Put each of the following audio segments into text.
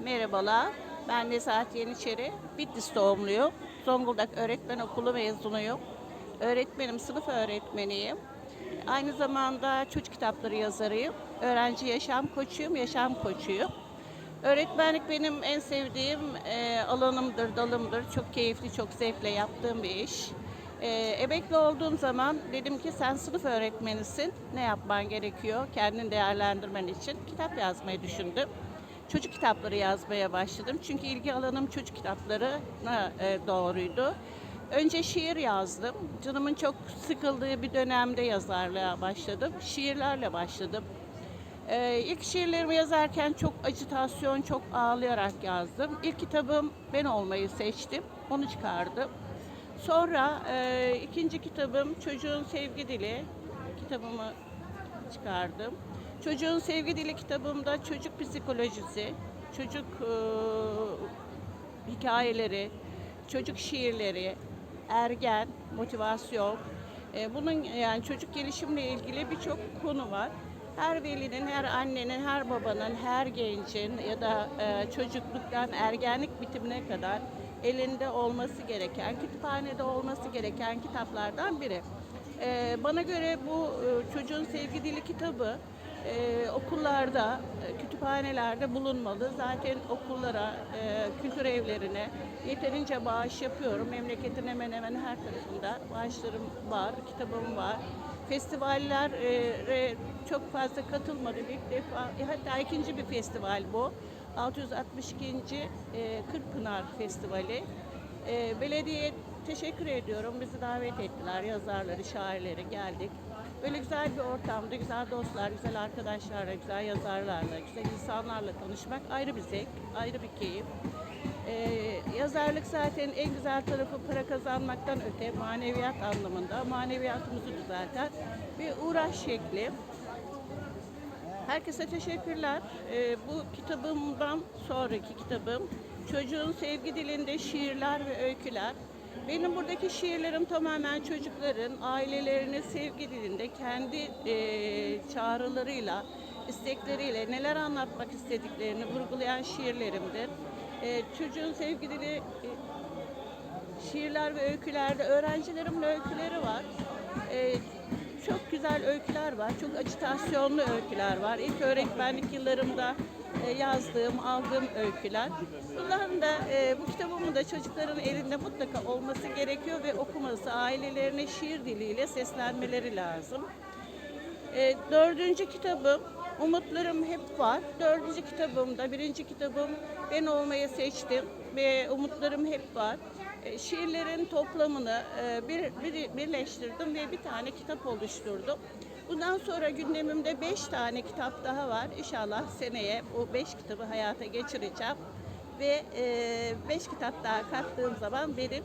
Merhabalar, ben Nezahat Yeniçeri. Bitlis doğumluyum. Zonguldak Öğretmen Okulu mezunuyum. Öğretmenim, sınıf öğretmeniyim. Aynı zamanda çocuk kitapları yazarıyım. Öğrenci yaşam koçuyum, yaşam koçuyum. Öğretmenlik benim en sevdiğim e, alanımdır, dalımdır. Çok keyifli, çok zevkle yaptığım bir iş. E, emekli olduğum zaman dedim ki sen sınıf öğretmenisin. Ne yapman gerekiyor kendini değerlendirmen için? Kitap yazmayı düşündüm. Çocuk kitapları yazmaya başladım. Çünkü ilgi alanım çocuk kitaplarına e, doğruydu. Önce şiir yazdım. Canımın çok sıkıldığı bir dönemde yazarlığa başladım. Şiirlerle başladım. Ee, ilk şiirlerimi yazarken çok acitasyon, çok ağlayarak yazdım. İlk kitabım Ben Olmayı seçtim. Onu çıkardım. Sonra e, ikinci kitabım Çocuğun Sevgi Dili kitabımı çıkardım. Çocuğun Sevgi Dili kitabımda çocuk psikolojisi, çocuk e, hikayeleri, çocuk şiirleri, ergen, motivasyon, e, bunun yani çocuk gelişimle ilgili birçok konu var. Her velinin, her annenin, her babanın, her gencin ya da e, çocukluktan ergenlik bitimine kadar elinde olması gereken, kütüphanede olması gereken kitaplardan biri. E, bana göre bu e, çocuğun sevgi dili kitabı e, okullarda, e, kütüphanelerde bulunmalı. Zaten okullara, e, kültür evlerine yeterince bağış yapıyorum. Memleketin hemen hemen her tarafında bağışlarım var, kitabım var. Festivallere çok fazla katılmadım ilk defa. Hatta ikinci bir festival bu. 662. E, Kırkpınar Festivali. E, belediye teşekkür ediyorum. Bizi davet ettiler. Yazarları, şairleri geldik. Böyle güzel bir ortamda, güzel dostlar, güzel arkadaşlarla, güzel yazarlarla, güzel insanlarla tanışmak ayrı bir zevk, ayrı bir keyif. Ee, yazarlık zaten en güzel tarafı para kazanmaktan öte maneviyat anlamında. Maneviyatımızı düzelten bir uğraş şekli. Herkese teşekkürler. Ee, bu kitabımdan sonraki kitabım Çocuğun Sevgi Dilinde Şiirler ve Öyküler. Benim buradaki şiirlerim tamamen çocukların ailelerine sevgi dilinde kendi e, çağrılarıyla, istekleriyle neler anlatmak istediklerini vurgulayan şiirlerimdir. E, çocuğun sevgi dili e, şiirler ve öykülerde öğrencilerimin öyküleri var. Ee, çok güzel öyküler var. Çok acitasyonlu öyküler var. İlk öğretmenlik yıllarımda e, yazdığım, aldığım öyküler. Bunların da e, bu kitabımın da çocukların elinde mutlaka olması gerekiyor ve okuması, ailelerine şiir diliyle seslenmeleri lazım. E, dördüncü kitabım Umutlarım Hep Var. Dördüncü kitabımda, birinci kitabım Ben Olmayı Seçtim Umutlarım Hep Var. E, şiirlerin toplamını e, bir, bir, birleştirdim ve bir tane kitap oluşturdum. Bundan sonra gündemimde beş tane kitap daha var. İnşallah seneye bu beş kitabı hayata geçireceğim. Ve e, beş kitap daha kattığım zaman benim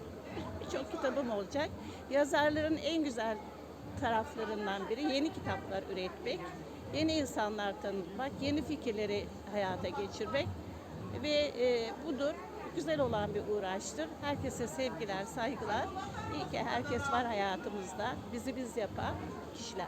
birçok kitabım olacak. Yazarların en güzel taraflarından biri yeni kitaplar üretmek, yeni insanlar tanıtmak, yeni fikirleri hayata geçirmek ve e, budur. Güzel olan bir uğraştır. Herkese sevgiler, saygılar. İyi ki herkes var hayatımızda. Bizi biz yapan kişiler.